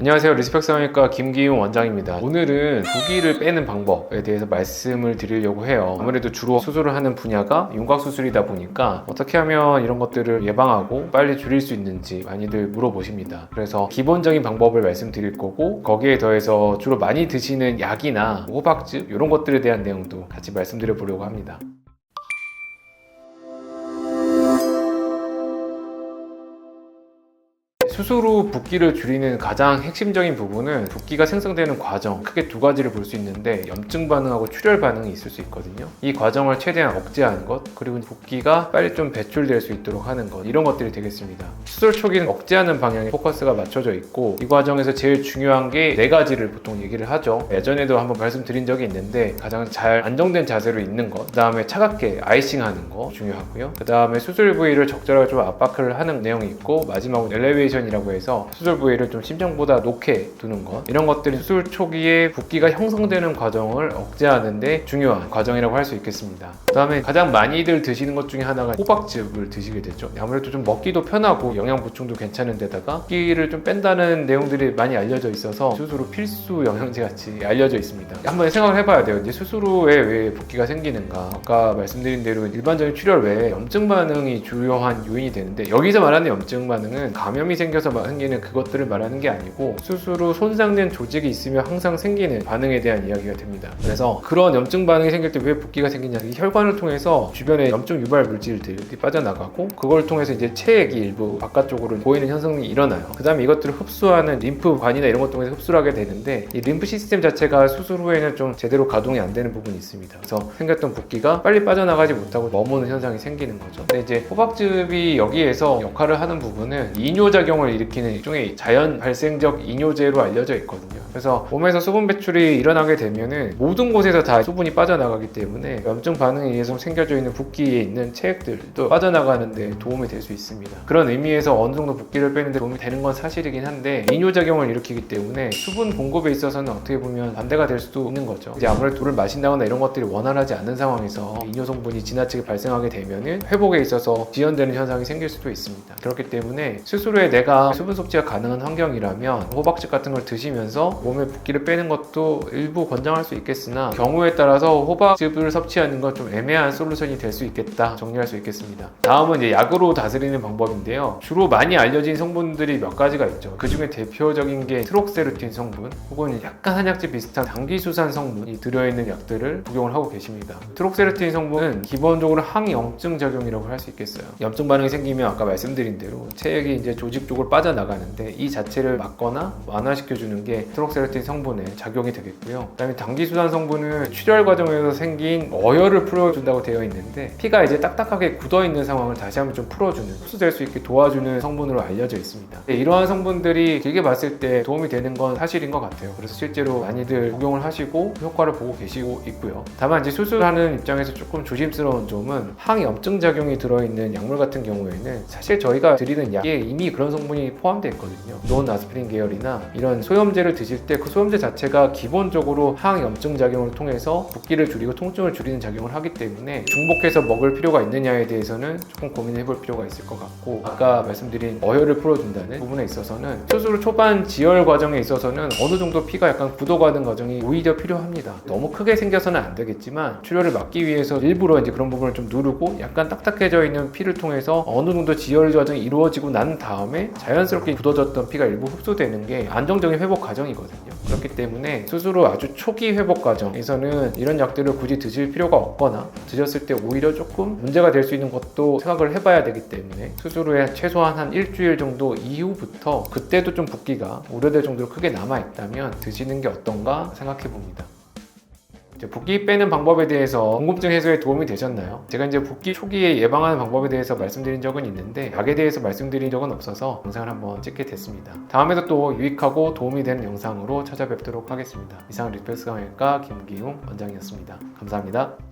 안녕하세요. 리스펙 성형외과 김기용 원장입니다. 오늘은 부기를 빼는 방법에 대해서 말씀을 드리려고 해요. 아무래도 주로 수술을 하는 분야가 윤곽 수술이다 보니까 어떻게 하면 이런 것들을 예방하고 빨리 줄일 수 있는지 많이들 물어보십니다. 그래서 기본적인 방법을 말씀드릴 거고 거기에 더해서 주로 많이 드시는 약이나 호박즙 이런 것들에 대한 내용도 같이 말씀드려 보려고 합니다. 후 붓기를 줄이는 가장 핵심적인 부분은 붓기가 생성되는 과정 크게 두 가지를 볼 수 있는데 염증 반응하고 출혈 반응이 있을 수 있거든요. 이 과정을 최대한 억제하는 것 그리고 붓기가 빨리 좀 배출될 수 있도록 하는 것 이런 것들이 되겠습니다. 수술 초기는 억제하는 방향에 포커스가 맞춰져 있고 이 과정에서 제일 중요한 게 네 가지를 보통 얘기를 하죠. 예전에도 한번 말씀드린 적이 있는데 가장 잘 안정된 자세로 있는 것그 다음에 차갑게 아이싱 하는 거 중요하고요. 그 다음에 수술 부위를 적절하게 좀 압박을 하는 내용이 있고 마지막으로 엘리베이션이 라고 해서 수술 부위를 좀 심장보다 높게 두는 것. 이런 것들이 수술 초기에 붓기가 형성되는 과정을 억제하는데 중요한 과정이라고 할 수 있겠습니다. 그 다음에 가장 많이들 드시는 것 중에 하나가 호박즙을 드시게 되죠. 아무래도 좀 먹기도 편하고 영양 보충도 괜찮은 데다가 붓기를 좀 뺀다는 내용들이 많이 알려져 있어서 수술 후 필수 영양제 같이 알려져 있습니다. 한번 생각을 해봐야 돼요. 이제 수술 후에 왜 붓기가 생기는가. 아까 말씀드린 대로 일반적인 출혈 외에 염증 반응이 주요한 요인이 되는데 여기서 말하는 염증 반응은 감염이 생 겨서 생기는 그것들을 말하는 게 아니고 후 손상된 조직이 있으면 항상 생기는 반응에 대한 이야기가 됩니다. 그래서 그런 염증 반응이 생길 때 왜 붓기가 생기냐 이 혈관을 통해서 주변에 염증 유발 물질들이 빠져나가고 그걸 통해서 이제 체액이 일부 바깥쪽으로 보이는 현상이 일어나요. 그 다음에 이것들을 흡수하는 림프관이나 이런 것 통해서 흡수를 하게 되는데 이 림프 시스템 자체가 수술 후에는 좀 제대로 가동이 안 되는 부분이 있습니다. 그래서 생겼던 붓기가 빨리 빠져나가지 못하고 머무는 현상이 생기는 거죠. 근데 이제 호박즙이 여기에서 역할을 하는 부분은 이뇨작용 을 일으키는 일종의 자연 발생적 이뇨제로 알려져 있거든요. 그래서 몸에서 수분 배출이 일어나게 되면은 모든 곳에서 다 수분이 빠져나가기 때문에 염증 반응에 의해서 생겨져 있는 붓기에 있는 체액들도 빠져나가는 데 도움이 될 수 있습니다. 그런 의미에서 어느 정도 붓기를 빼는 데 도움이 되는 건 사실이긴 한데 이뇨작용을 일으키기 때문에 수분 공급에 있어서는 어떻게 보면 반대가 될 수도 있는 거죠. 이제 아무래도 물을 마신다거나 이런 것들이 원활하지 않는 상황에서 이뇨 성분이 지나치게 발생하게 되면은 회복에 있어서 지연되는 현상이 생길 수도 있습니다. 그렇기 때문에 후에 내가 수분 섭취가 가능한 환경이라면 호박즙 같은 걸 드시면서 몸에 붓기를 빼는 것도 일부 권장할 수 있겠으나 경우에 따라서 호박즙을 섭취하는 건 좀 애매한 솔루션이 될 수 있겠다 정리할 수 있겠습니다. 다음은 이제 약으로 다스리는 방법인데요. 주로 많이 알려진 성분들이 몇 가지가 있죠. 그 중에 대표적인 게 트록세르틴 성분 혹은 약간 한약재 비슷한 당귀수산 성분이 들어있는 약들을服用을 하고 계십니다. 트록세르틴 성분은 기본적으로 항염증 작용이라고 할 수 있겠어요. 염증 반응이 생기면 아까 말씀드린 대로 체액이 이제 조직 쪽으로 빠져나가는데 이 자체를 막거나 완화시켜주는 게 트록세르틴 성분의 작용이 되겠고요. 그다음에 당기수산 성분은 출혈 과정에서 생긴 어혈을 풀어준다고 되어 있는데 피가 이제 딱딱하게 굳어 있는 상황을 다시 한번 좀 풀어주는 흡수될 수 있게 도와주는 성분으로 알려져 있습니다. 네, 이러한 성분들이 길게 봤을 때 도움이 되는 건 사실인 것 같아요. 그래서 실제로 많이들 복용을 하시고 효과를 보고 계시고 있고요. 다만 이제 수술하는 입장에서 조금 조심스러운 점은 항염증 작용이 들어있는 약물 같은 경우에는 사실 저희가 드리는 약에 이미 그런 성분 이 포함되어 있거든요. 논 아스피린 계열이나 이런 소염제를 드실 때 그 소염제 자체가 기본적으로 항염증 작용을 통해서 붓기를 줄이고 통증을 줄이는 작용을 하기 때문에 중복해서 먹을 필요가 있느냐에 대해서는 조금 고민해 볼 필요가 있을 것 같고 아까 말씀드린 어혈을 풀어준다는 부분에 있어서는 수술 초반 지혈 과정에 있어서는 어느 정도 피가 약간 굳어가는 과정이 오히려 필요합니다. 너무 크게 생겨서는 안 되겠지만 출혈을 막기 위해서 일부러 이제 그런 부분을 좀 누르고 약간 딱딱해져 있는 피를 통해서 어느 정도 지혈 과정이 이루어지고 난 다음에 자연스럽게 굳어졌던 피가 일부 흡수되는 게 안정적인 회복 과정이거든요. 그렇기 때문에 수술 후 아주 초기 회복 과정에서는 이런 약들을 굳이 드실 필요가 없거나 드셨을 때 오히려 조금 문제가 될 수 있는 것도 생각을 해봐야 되기 때문에 수술 후에 최소한 한 일주일 정도 이후부터 그때도 좀 붓기가 우려될 정도로 크게 남아있다면 드시는 게 어떤가 생각해 봅니다. 붓기 빼는 방법에 대해서 궁금증 해소에 도움이 되셨나요? 제가 이제 붓기 초기에 예방하는 방법에 대해서 말씀드린 적은 있는데 약에 대해서 말씀드린 적은 없어서 영상을 한번 찍게 됐습니다. 다음에도 또 유익하고 도움이 되는 영상으로 찾아뵙도록 하겠습니다. 이상 리플스강외과 김기웅 원장이었습니다. 감사합니다.